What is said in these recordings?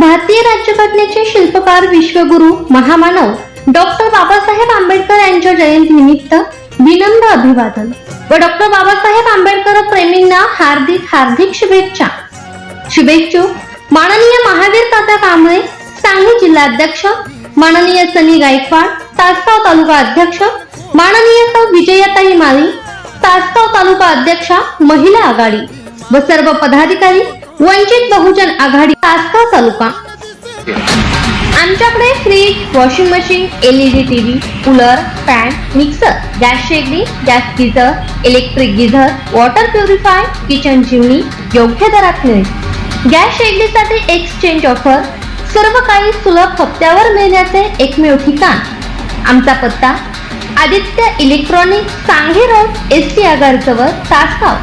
भारतीय राज्यघटनेचे शिल्पकार विश्वगुरु महामानव डॉक्टर बाबासाहेब आंबेडकर यांच्या जयंतीनिमित्त विनम्र अभिवादन व डॉक्टर बाबासाहेब आंबेडकर प्रेमींना हार्दिक हार्दिक शुभेच्छा. शुभेच्छुक माननीय महावीर तात्या कांबळे सांगली जिल्हाध्यक्ष माननीय सनी गायकवाड तासगाव तालुका अध्यक्ष माननीय सौ विजयाताई माळी तासगाव तालुका अध्यक्षा महिला आघाडी व सर्व पदाधिकारी वंचित बहुजन आघाडी तासगाव तालुका. आमच्याकडे fridge washing machine LED TV cooler fan mixer gas शेगडी gas geyser electric geyser water purify kitchen chimney योग्य दरात मिळेल. गॅस शेगडीसाठी एक्सचेंज ऑफर सर्व काही सुलभ हप्त्यावर मिळण्याचे एकमेव ठिकाण. आमचा पत्ता आदित्य इलेक्ट्रॉनिक सांगे रोड एस टी आगार जवळ तासगाव.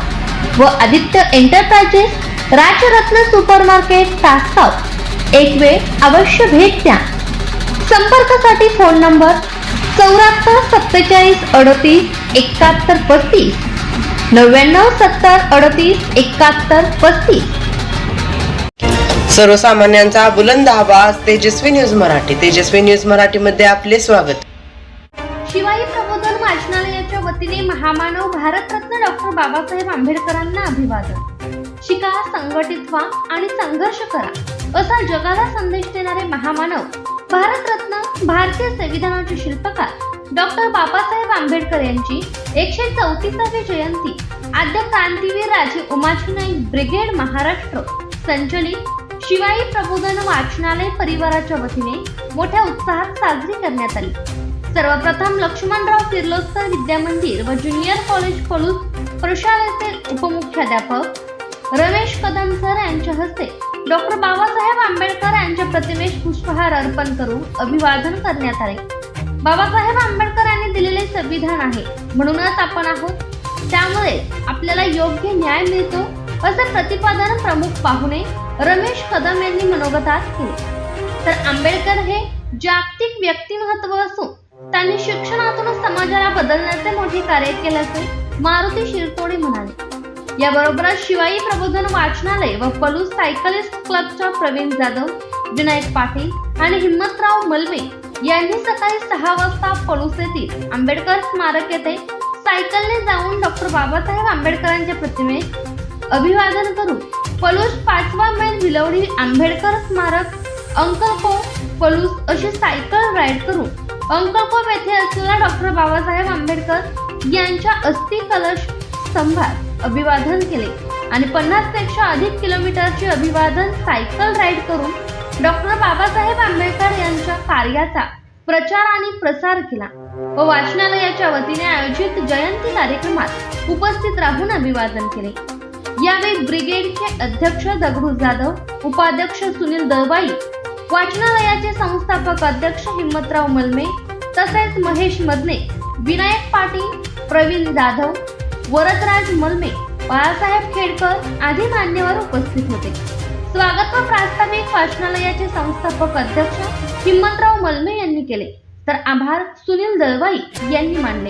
व Aditya enterprises Rajratna super market Tasgaon एक वेळ अवश्य भेट द्या. संपर्कासाठी फोन नंबर चौऱ्याहत्तर सत्तेचाळीस अडतीस एकाहत्तर पस्तीस. नव्याण्णव सत्तर अडतीस एकाहत्तर पस्तीस. सर्वसामान्यांचा बुलंद आवाज तेजस्वी न्यूज मराठी. तेजस्वी न्यूज मराठी मध्ये आपले स्वागत. शिवाई प्रबोधन वाचनालयाच्या वतीने महामानव भारतरत्न डॉक्टर बाबासाहेब आंबेडकरांना अभिवादन. शिका संघटित व्हा आणि संघर्ष करा. असा जगाला संदेश देणारे महामानव भारतरत्न भारतीय संविधानाचे शिल्पकार डॉक्टर बाबासाहेब आंबेडकर यांची एकशे चौतीसावी जयंती आद्य क्रांतीवीर राजे उमाजी नाईक ब्रिगेड महाराष्ट्र संचलित शिवाई प्रबोधन वाचनालय परिवाराच्या वतीने मोठ्या उत्साहात साजरी करण्यात आली. सर्वप्रथम लक्ष्मणराव किर्लोस्कर विद्यामंदिर व ज्युनियर कॉलेज पळूस प्रशालेचे उपमुख्याध्यापक रमेश कदम सर यांच्या हस्ते डॉक्टर बाबासाहेब आंबेडकर यांच्या प्रतिमेस पुष्पहार अर्पण करून अभिवादन करण्यात आले. बाबासाहेब आंबेडकर यांनी दिलेले संविधान आहे. म्हणूनच आपण आहोत. त्यामुळे आपल्याला योग्य न्याय मिळतो असे प्रतिपादन प्रमुख पाहुणे रमेश कदम यांनी मनोगतात केले. तर आंबेडकर हे जागतिक व्यक्तिमत्व असून त्यांनी शिक्षणातून समाजाला बदलण्याचे मोठे कार्य केल्याचे मारुती शिरतोडे म्हणाले. याबरोबरच शिवाई प्रबोधन वाचनालय व पलूस सायकलिस्ट क्लबच्या प्रवीण जाधव विनायक पाटील आणि हिम्मतराव मलवे यांनी सकाळी सहा वाजता पलूस येथील आंबेडकर स्मारक येथे सायकलने जाऊन डॉक्टर बाबासाहेब आंबेडकरांच्या प्रतिमे अभिवादन करून पलूस पाचवा मैल विलवडी आंबेडकर स्मारक अंकलको पलूस अशी सायकल राईड करून अंकलकोप येथे असलेल्या डॉक्टर बाबासाहेब आंबेडकर यांच्या अस्थि कलश स्तंभात अभिवादन केले. आणि पन्नासपेक्षा अधिक किलोमीटरचे अभिवादन सायकल राईड करून डॉक्टर बाबासाहेब आंबेडकर यांच्या कार्याचा प्रचार आणि प्रसार केला व वाचनालयाच्या वतीने आयोजित जयंती कार्यक्रमात उपस्थित राहून अभिवादन केले. यावेळी ब्रिगेडचे अध्यक्ष दगडू जाधव उपाध्यक्ष सुनील दळवाई वाचनालयाचे संस्थापक अध्यक्ष हिम्मतराव मलमे तसेच महेश मदने विनायक पाटील प्रवीण जाधव वरदराज मलमे बाळासाहेब खेडकर आदी मान्यवर उपस्थित होते. स्वागत व प्रास्ताविक वाचनालयाचे संस्थापक अध्यक्ष हिम्मतराव मलमे यांनी केले. तर आभार सुनील दळवाई यांनी मानले.